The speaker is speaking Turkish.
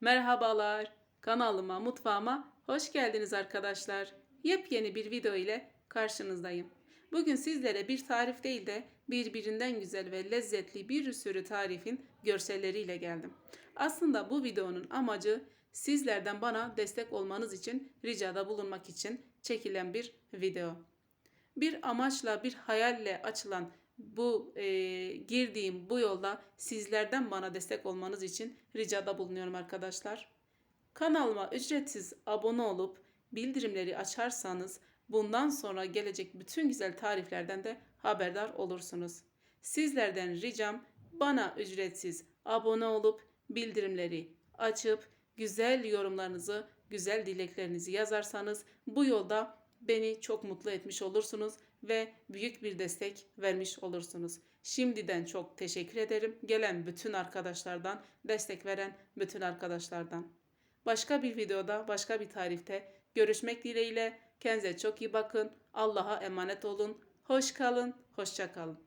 Merhabalar. Kanalıma, mutfağıma hoş geldiniz arkadaşlar. Yepyeni bir video ile karşınızdayım. Bugün sizlere bir tarif değil de birbirinden güzel ve lezzetli bir sürü tarifin görselleriyle geldim. Aslında bu videonun amacı sizlerden bana destek olmanız için ricada bulunmak için çekilen bir video. Bir amaçla, bir hayalle açılan bu e, girdiğim bu yolda sizlerden bana destek olmanız için ricada bulunuyorum arkadaşlar. Kanalıma ücretsiz abone olup bildirimleri açarsanız bundan sonra gelecek bütün güzel tariflerden de haberdar olursunuz. Sizlerden ricam bana ücretsiz abone olup bildirimleri açıp güzel yorumlarınızı, güzel dileklerinizi yazarsanız bu yolda beni çok mutlu etmiş olursunuz ve büyük bir destek vermiş olursunuz. Şimdiden çok teşekkür ederim. Gelen bütün arkadaşlardan, destek veren bütün arkadaşlardan. Başka bir videoda, başka bir tarifte görüşmek dileğiyle. Kendinize çok iyi bakın. Allah'a emanet olun. Hoş kalın, hoşça kalın.